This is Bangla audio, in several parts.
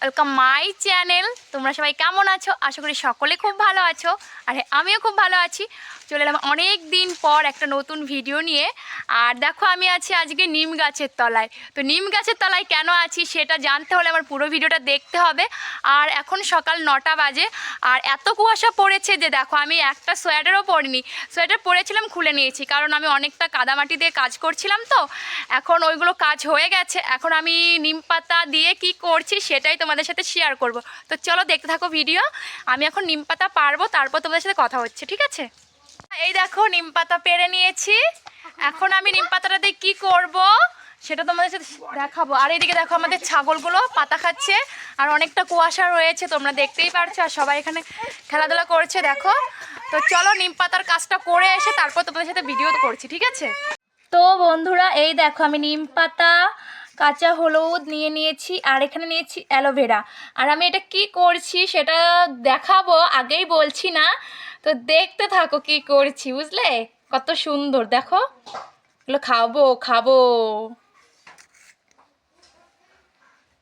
ওয়েলকাম মাই চ্যানেল তোমরা সবাই কেমন আছো? আশা করি সকলে খুব ভালো আছো। আর হ্যাঁ, আমিও খুব ভালো আছি। চলে এলাম অনেক দিন পর একটা নতুন ভিডিও নিয়ে। আর দেখো আমি আছি আজকে নিম গাছের তলায়। তো নিম গাছের তলায় কেন আছি সেটা জানতে হলে আমার পুরো ভিডিওটা দেখতে হবে। আর এখন সকাল নটা বাজে। আর এত কুয়াশা পড়েছে যে দেখো আমি একটা সোয়েটারও পরিনি। সোয়েটার পরেছিলাম খুলে নিয়েছি। কারণ আমি অনেকটা কাদামাটি দিয়ে কাজ করছিলাম তো। এখন ওইগুলো কাজ হয়ে গেছে। এখন আমি নিম পাতা দিয়ে কি করছি সেটাই তোমাদের সাথে শেয়ার করব। তো চলো দেখতে থাকো ভিডিও আমি এখন নিম পাতা পারব, তারপর তোমাদের সাথে কথা হচ্ছে, ঠিক আছে? এই দেখো, নিম পাতা পেরে নিয়েছি। এখন আমি নিম দিয়ে কী করব সেটা তোমাদের সাথে দেখাবো। আর এদিকে দেখো আমাদের ছাগলগুলো পাতা খাচ্ছে, আর অনেকটা কুয়াশা রয়েছে, তোমরা দেখতেই পারছ, আর সবাই এখানে খেলাধুলা করছে, দেখো। তো চলো নিম পাতার কাজটা করে এসে তারপর তোমাদের সাথে ভিডিও করছি, ঠিক আছে? তো বন্ধুরা, এই দেখো আমি নিম পাতা কাঁচা হলুদ নিয়ে নিয়েছি আর এখানে নিয়েছি অ্যালোভেরা আর আমি এটা কি করছি সেটা দেখাবো, আগেই বলছি না। তো দেখতে থাকো কি করছি, বুঝলে? কত সুন্দর, দেখো। এগুলো খাব খাব।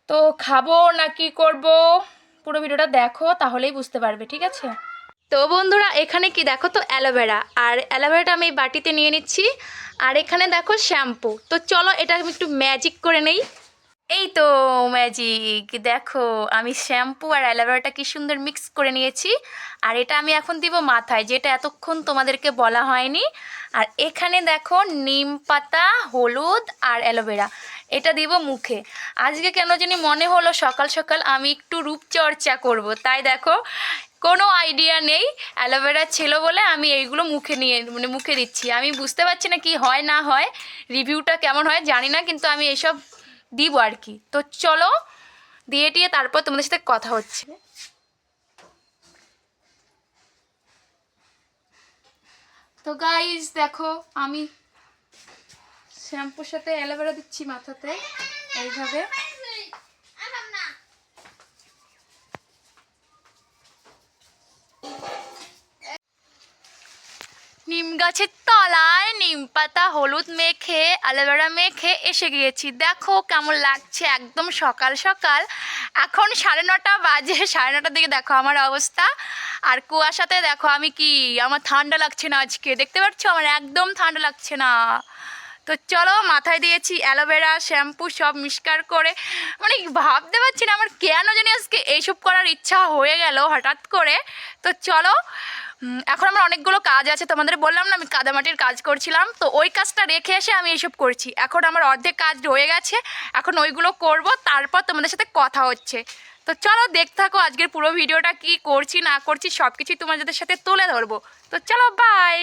তো খাব না কি করব? পুরো ভিডিওটা দেখো, তাহলেই বুঝতে পারবে, ঠিক আছে? তো বন্ধুরা, এখানে কি দেখো তো অ্যালোভেরা, আর অ্যালোভেরাটা আমি বাটিতে নিয়ে নিচ্ছি, আর এখানে দেখো শ্যাম্পু। তো চলো এটা আমি একটু ম্যাজিক করে নেই। এই তো ম্যাজিক, দেখো আমি শ্যাম্পু আর অ্যালোভেরাটা কি সুন্দর মিক্স করে নিয়েছি, আর এটা আমি এখন দিব মাথায়, যেটা এতক্ষণ তোমাদেরকে বলা হয়নি। আর এখানে দেখো নিম পাতা, হলুদ আর অ্যালোভেরা, এটা দিব মুখে। আজকে কেন জানি মনে হলো সকাল সকাল আমি একটু রূপচর্চা করব, তাই দেখো কোনো আইডিয়া নেই অ্যালোভেরা ছিল বলে আমি এইগুলো মুখে নিয়ে মানে মুখে দিচ্ছি। আমি বুঝতে পারছি না কি হয়, না হয় রিভিউটা কেমন হয় জানি না, কিন্তু আমি এসব দিব আর কি। তো চলো, দিয়ে টিয়ে তারপর তোমাদের সাথে কথা হচ্ছে। তো গাইজ দেখো, আমি শ্যাম্পুর সাথে অ্যালোভেরা দিচ্ছি মাথাতে, এইভাবে। নিম গাছের তলায় নিম পাতা হলুদ মেখে অ্যালোভেরা মেখে এসে গিয়েছি। দেখো কেমন লাগছে একদম সকাল সকাল। এখন সাড়ে নটা বাজে, সাড়ে নটার দিকে দেখো আমার অবস্থা। আর কুয়াশাতে দেখো আমি কি, আমার ঠান্ডা লাগছে না আজকে, দেখতে পাচ্ছ? আমার একদম ঠান্ডা লাগছে না। তো চলো মাথায় দিয়েছি অ্যালোভেরা, শ্যাম্পু সব মিষ্কার করে। মানে ভাবতে পারছি না আমার কেন জানি আজকে এইসব করার ইচ্ছা হয়ে গেল হঠাৎ করে। তো চলো এখন আমার অনেকগুলো কাজ আছে, তোমাদের বললাম না আমি কাদামাটির কাজ করছিলাম। তো ওই কাজটা রেখে এসে আমি এইসব করছি। এখন আমার অর্ধেক কাজ রয়ে গেছে, এখন ওইগুলো করব, তারপর তোমাদের সাথে কথা হচ্ছে। তো চলো দেখতে থাকো আজকের পুরো ভিডিওটা কি করছি, না করছি সব কিছুই তোমাদের সাথে তুলে ধরবো। তো চলো বাই